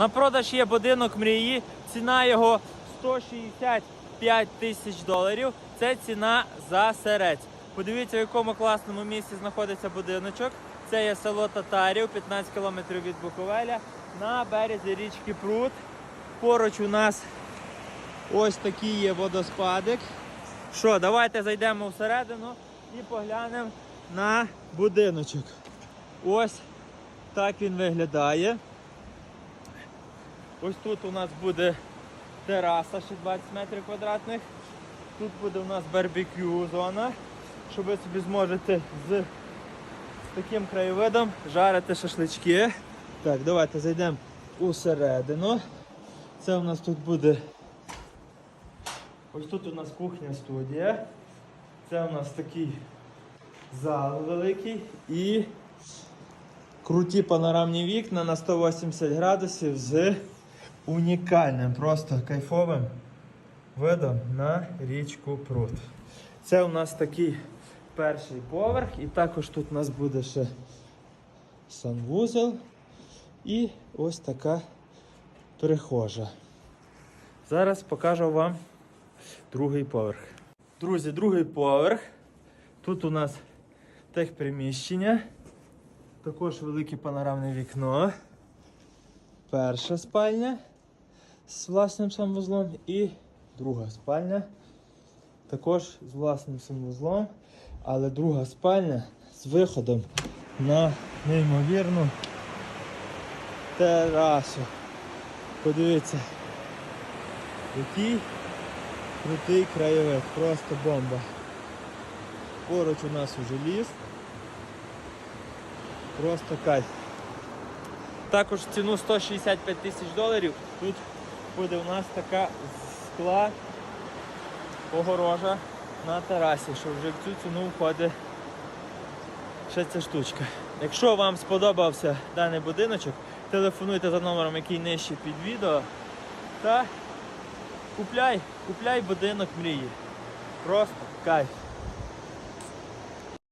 На продаж є будинок мрії. Ціна його 165 тисяч доларів. Це ціна за серець. Подивіться, в якому класному місці знаходиться будиночок. Це є село Татарів, 15 кілометрів від Буковеля, на березі річки Прут. Поруч у нас ось такий є водоспадик. Що, давайте зайдемо всередину і поглянемо на будиночок. Ось так він виглядає. Ось тут у нас буде тераса ще 20 метрів квадратних. Тут буде у нас барбекю зона, що ви собі зможете з, таким краєвидом жарити шашлички. Так, давайте зайдемо усередину. Це у нас тут буде. Ось тут у нас кухня студія. Це у нас такий зал великий і круті панорамні вікна на 180 градусів з унікальним, просто кайфовим видом на річку Прут. Це у нас такий перший поверх, і також тут у нас буде ще санвузел і ось така прихожа. Зараз покажу вам другий поверх. Друзі, другий поверх. Тут у нас техприміщення. Також велике панорамне вікно. Перша спальня з власним санвузлом і друга спальня. Також з власним санвузлом, але друга спальня з виходом на неймовірну терасу. Подивіться, який крутий краєвид, просто бомба. Поруч у нас уже ліс. Просто кайф. Також ціну 165 тисяч доларів. Тут буде у нас така скла огорожа на терасі, що вже в цю ціну входить ще ця штучка. Якщо вам сподобався даний будиночок, телефонуйте за номером, який нижче під відео. Та купляй, купляй будинок мрії. Просто кайф.